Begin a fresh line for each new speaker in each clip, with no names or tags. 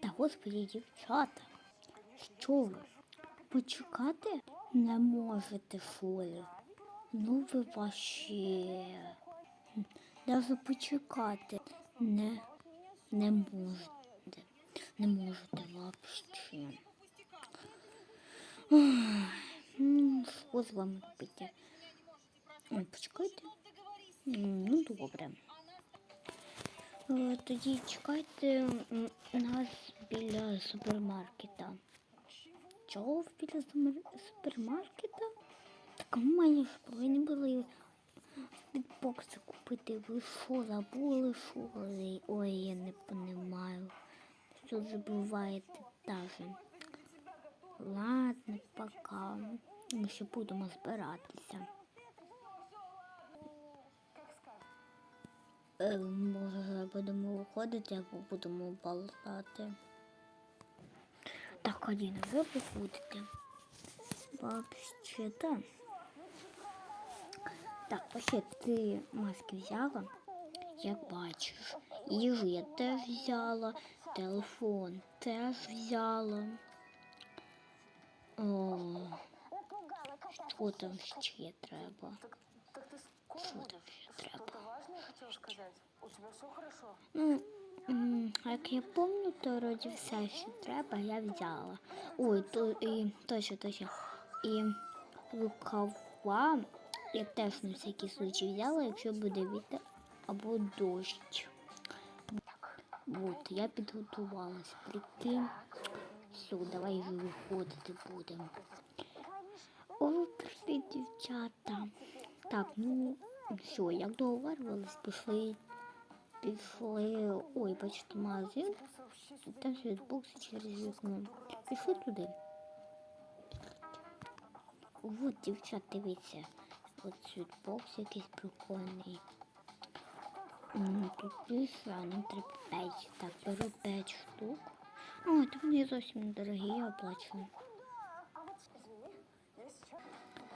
Та господи, дівчата, що ви? Почекати не можете, Фолі. Ну ви вообще. Даже почекати не, не можете. Не можете вообще. Ну, Що з вами робити? Почекайте. Ну, добре. Е, Тоді чекайте нас біля супермаркета. Чого біля супермаркета? Так а ми ж повинні були бокси купити. Ви що, забули, що? Ой, я не понимаю. Що забуваєте даже. Ладно, пока. Ми ще будемо збиратися. Може, будемо виходити або будемо балати. Так, Аліна, ви виходите. Вообще-то. Так, вообще ти маски взяла, як бачиш. Їжу я теж взяла, телефон теж взяла. О, що там ще треба? Що там ще
важное хотел сказать? У тебя все хорошо?
Ну, як я пам'ятаю, то вроді все, що треба, я взяла. Ой, то і точно, точно. І рукава я теж на всякий случай взяла, якщо буде вітер або дощ. От, я підготувалась прийти. Все, давай вже виходити будемо. О, прийшли дівчата. Так, ну все, як договарювались, пішли Пішли. Ой, бачите, магазин. Там світбокси через вікно. Пішли туди. От, дівчат, дивіться. От світбокс якийсь прикольний. Тут більше, нам треба 5. Так, беру 5 штук. О, то вони зовсім недорогі, я оплачу.
А вот извини, я сейчас...
Так,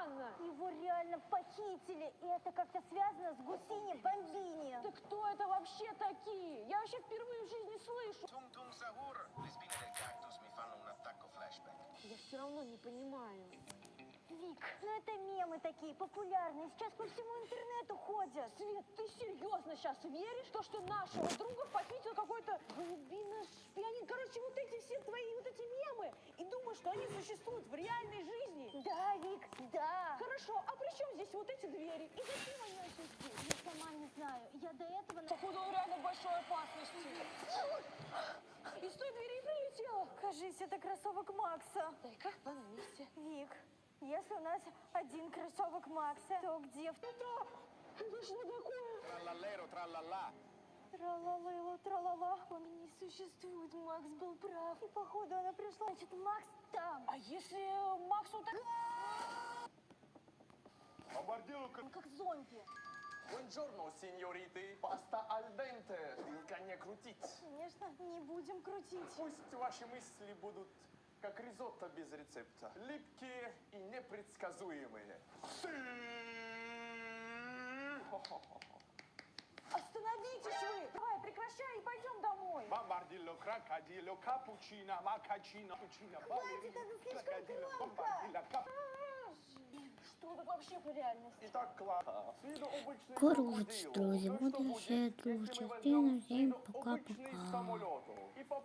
Анна,
Его реально похитили, и это как-то связано с Гусини Бомбини.
да кто это вообще такие? Я вообще впервые в жизни слышу. Я все равно не понимаю.
Вик, ну это мемы такие популярные, сейчас по всему интернету ходят.
Свет, ты серьезно сейчас веришь, то, что нашего друга похитил какой-то голубино-шпионин? Короче, вот эти все твои вот эти мемы. И думаешь, что они существуют в реальной жизни?
Да, Вик, да.
Хорошо, а при чем здесь вот эти двери? И зачем они вообще здесь?
Я сама не знаю, я до этого... на-
Походу, он реально в большой опасности. Из той двери прилетела.
Кажись, это кроссовок Макса.
Дай-ка, на месте.
Вик, если у нас один кроссовок Макса, то где второй?
Ну что такое?
Trallallero, trallallà.
Тралалело, тралала. Он не существует, Макс был прав. И походу она пришла, значит, Макс там.
А если Максу так...
Бомбардирую как...
Как зомби.
Buongiorno, signорити. Паста аль денте. Вилка не крутить.
Конечно, не будем крутить.
Пусть ваши мысли будут как ризотто без рецепта. Липкие и непредсказуемые. Ты!
Остановитесь вы! Давай, прекращай и пойдем домой.
Бомбардилlo, крокодило, капучино, макачино, пучино,
Хватит, это слишком
крокодило,
громко.
бомбардило, кап...
Что это вообще по реальности?
Итак, класс. С виду обычный
Коротше,
крокодил.
друзі,
Ну,
буде
что
ще
будет,
друга
если мы
частина.
возьмем с
Всім
виду обычный
пока-пока.
самолет И